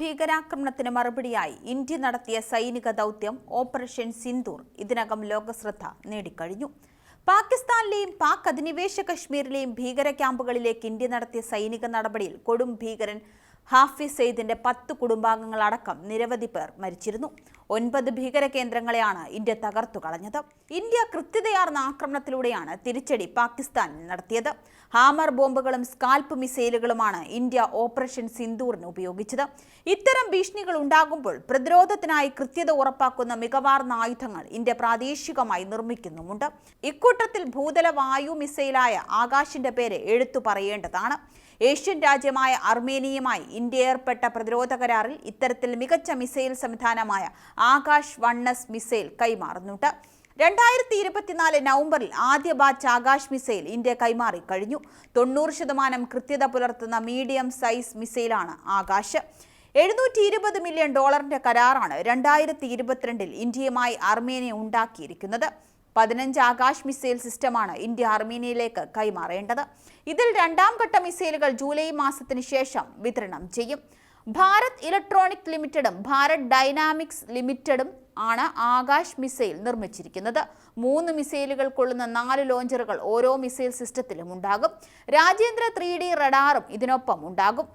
ഭീകരാക്രമണത്തിന് മറുപടിയായി ഇന്ത്യ നടത്തിയ സൈനിക ദൗത്യം ഓപ്പറേഷൻ സിന്ദൂർ. ഇതിനകം ലോകശ്രദ്ധ നേടിക്കഴിഞ്ഞു. പാകിസ്ഥാനിലെയും പാക് അധിനിവേശ കശ്മീരിലെയും ഭീകര ക്യാമ്പുകളിലേക്ക് ഇന്ത്യ നടത്തിയ സൈനിക നടപടിയിൽ കൊടും ഭീകരൻ ഹാഫിസ് സെയ്ദിന്റെ പത്ത് കുടുംബാംഗങ്ങളടക്കം നിരവധി പേർ മരിച്ചിരുന്നു. ഒൻപത് ഭീകര കേന്ദ്രങ്ങളെയാണ് ഇന്ത്യ തകർത്തു കളഞ്ഞത്. ഇന്ത്യ കൃത്യതയാർന്ന ആക്രമണത്തിലൂടെയാണ് തിരിച്ചടി പാകിസ്ഥാനിൽ നടത്തിയത്. ഹാമർ ബോംബുകളും സ്കാൽപ്പ് മിസൈലുകളുമാണ് ഇന്ത്യ ഓപ്പറേഷൻ സിന്ദൂറിന് ഉപയോഗിച്ചത്. ഇത്തരം ഭീഷണികൾ ഉണ്ടാകുമ്പോൾ പ്രതിരോധത്തിനായി കൃത്യത ഉറപ്പാക്കുന്ന മികവാർന്ന ആയുധങ്ങൾ ഇന്ത്യ പ്രാദേശികമായി നിർമ്മിക്കുന്നുമുണ്ട്. ഇക്കൂട്ടത്തിൽ ഭൂതല വായു മിസൈലായ ആകാശിന്റെ പേര് എടുത്തു പറയേണ്ടതാണ്. ഏഷ്യൻ രാജ്യമായ അർമേനിയയുമായി ഇന്ത്യ ഏർപ്പെട്ട പ്രതിരോധ കരാറിൽ ഇത്തരത്തിൽ മികച്ച മിസൈൽ സംവിധാനമായ ആകാശ് വണ്ണസ് മിസൈൽ കൈമാറുന്നുണ്ട്. രണ്ടായിരത്തി ഇരുപത്തിനാല് നവംബറിൽ ആദ്യ ബാച്ച് ആകാശ് മിസൈൽ ഇന്ത്യ കൈമാറി കഴിഞ്ഞു. തൊണ്ണൂറ് ശതമാനം കൃത്യത പുലർത്തുന്ന മീഡിയം സൈസ് മിസൈലാണ് ആകാശ്. എഴുന്നൂറ്റി ഇരുപത് മില്യൺ ഡോളറിന്റെ കരാറാണ് രണ്ടായിരത്തി ഇരുപത്തിരണ്ടിൽ ഇന്ത്യയുമായി അർമേനിയ ഉണ്ടാക്കിയിരിക്കുന്നത്. പതിനഞ്ച് ആകാശ് മിസൈൽ സിസ്റ്റമാണ് ഇന്ത്യ അർമീനിയയിലേക്ക് കൈമാറേണ്ടത്. ഇതിൽ രണ്ടാം ഘട്ട മിസൈലുകൾ ജൂലൈ മാസത്തിന് ശേഷം വിതരണം ചെയ്യും. ഭാരത് ഇലക്ട്രോണിക് ലിമിറ്റഡും ഭാരത് ഡൈനാമിക്സ് ലിമിറ്റഡും ആണ് ആകാശ് മിസൈൽ നിർമ്മിച്ചിരിക്കുന്നത്. മൂന്ന് മിസൈലുകൾ കൊള്ളുന്ന നാല് ലോഞ്ചറുകൾ ഓരോ മിസൈൽ സിസ്റ്റത്തിലും ഉണ്ടാകും. രാജേന്ദ്ര ത്രീ ഡി റഡാറും ഇതിനൊപ്പം ഉണ്ടാകും.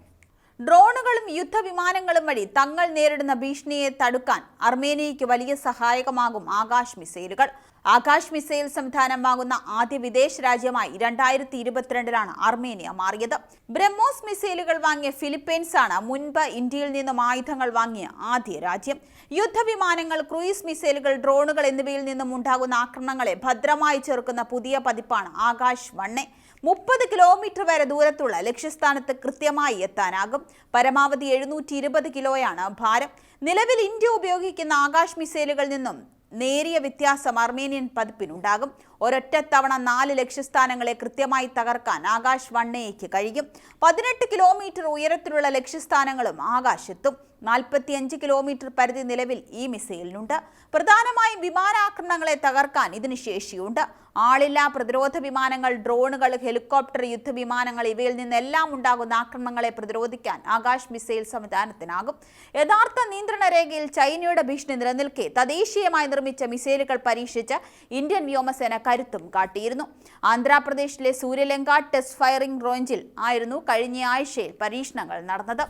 ഡ്രോണുകളും യുദ്ധവിമാനങ്ങളും വഴി തങ്ങൾ നേരിടുന്ന ഭീഷണിയെ തടുക്കാൻ അർമേനിയയ്ക്ക് വലിയ സഹായകമാകും ആകാശ് മിസൈലുകൾ. ആകാശ് മിസൈൽ സംവിധാനം വാങ്ങുന്ന ആദ്യ വിദേശ രാജ്യമായി രണ്ടായിരത്തി ഇരുപത്തിരണ്ടിലാണ് അർമേനിയ മാറിയത്. ബ്രഹ്മോസ് മിസൈലുകൾ വാങ്ങിയ ഫിലിപ്പീൻസ് ആണ് മുൻപ് ഇന്ത്യയിൽ നിന്നും ആയുധങ്ങൾ വാങ്ങിയ ആദ്യ രാജ്യം. യുദ്ധവിമാനങ്ങൾ ക്രൂയിസ് മിസൈലുകൾ ഡ്രോണുകൾ എന്നിവയിൽ നിന്നും ഉണ്ടാകുന്ന ആക്രമണങ്ങളെ ഭദ്രമായി ചെറുക്കുന്ന പുതിയ പതിപ്പാണ് ആകാശ് വണ്ണെ. മുപ്പത് കിലോമീറ്റർ വരെ ദൂരത്തുള്ള ലക്ഷ്യസ്ഥാനത്ത് കൃത്യമായി എത്താനാകും. പരമാവധി എഴുന്നൂറ്റി ഇരുപത് കിലോയാണ് ഭാരം. നിലവിൽ ഇന്ത്യ ഉപയോഗിക്കുന്ന ആകാശ് മിസൈലുകളിൽ നിന്നും നേരിയ വ്യത്യാസം അർമേനിയൻ പതിപ്പിനുണ്ടാകും. ഒരൊറ്റ തവണ നാല് ലക്ഷ്യസ്ഥാനങ്ങളെ കൃത്യമായി തകർക്കാൻ ആകാശ് വണ്ണയ്ക്ക് കഴിയും. പതിനെട്ട് കിലോമീറ്റർ ഉയരത്തിലുള്ള ലക്ഷ്യസ്ഥാനങ്ങളും ആകാശത്തും. നാൽപ്പത്തിയഞ്ച് കിലോമീറ്റർ പരിധി നിലവിൽ ഈ മിസൈലിനുണ്ട്. പ്രധാനമായും വിമാനാക്രമണങ്ങളെ തകർക്കാൻ ഇതിന് ശേഷിയുണ്ട്. ആളില്ലാ പ്രതിരോധ വിമാനങ്ങൾ ഡ്രോണുകൾ ഹെലികോപ്റ്റർ യുദ്ധവിമാനങ്ങൾ ഇവയിൽ നിന്നെല്ലാം ഉണ്ടാകുന്ന ആക്രമണങ്ങളെ പ്രതിരോധിക്കാൻ ആകാശ് മിസൈൽ സംവിധാനത്തിനാകും. യഥാർത്ഥ നിയന്ത്രണ രേഖയിൽ ചൈനയുടെ ഭീഷണി നിലനിൽക്കെ തദ്ദേശീയമായി നിർമ്മിച്ച മിസൈലുകൾ പരീക്ഷിച്ച് ഇന്ത്യൻ വ്യോമസേന കരുത്തും കാട്ടിയിരുന്നു. ആന്ധ്രാപ്രദേശിലെ സൂര്യലങ്ക ടെസ്റ്റ് ഫയറിംഗ് റേഞ്ചിൽ ആയിരുന്നു കഴിഞ്ഞ ആഴ്ചയിൽ പരീക്ഷണങ്ങൾ നടന്നത്.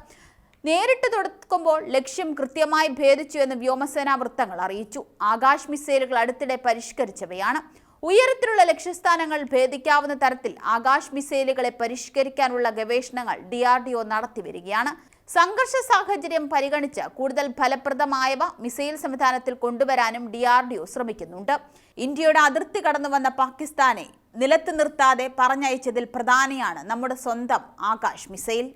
നേരിട്ട് തുടക്കുമ്പോൾ ലക്ഷ്യം കൃത്യമായി ഭേദിച്ചു എന്ന് വ്യോമസേനാ വൃത്തങ്ങൾ അറിയിച്ചു. ആകാശ് മിസൈലുകൾ അടുത്തിടെ പരിഷ്കരിച്ചവയാണ്. ഉയരത്തിലുള്ള ലക്ഷ്യസ്ഥാനങ്ങൾ ഭേദിക്കാവുന്ന തരത്തിൽ ആകാശ് മിസൈലുകളെ പരിഷ്കരിക്കാനുള്ള ഗവേഷണങ്ങൾ ഡി ആർ ഡി ഒ നടത്തിവരികയാണ് സംഘർഷ സാഹചര്യം പരിഗണിച്ച് കൂടുതൽ ഫലപ്രദമായവ മിസൈൽ സംവിധാനത്തിൽ കൊണ്ടുവരാനും ഡി ആർ ഡി ഒ ശ്രമിക്കുന്നുണ്ട്. ഇന്ത്യയുടെ അതിർത്തി കടന്നു വന്ന പാകിസ്ഥാനെ നിലത്ത് നിർത്താതെ പറഞ്ഞയച്ചതിൽ പ്രധാനിയാണ് നമ്മുടെ സ്വന്തം ആകാശ് മിസൈൽ.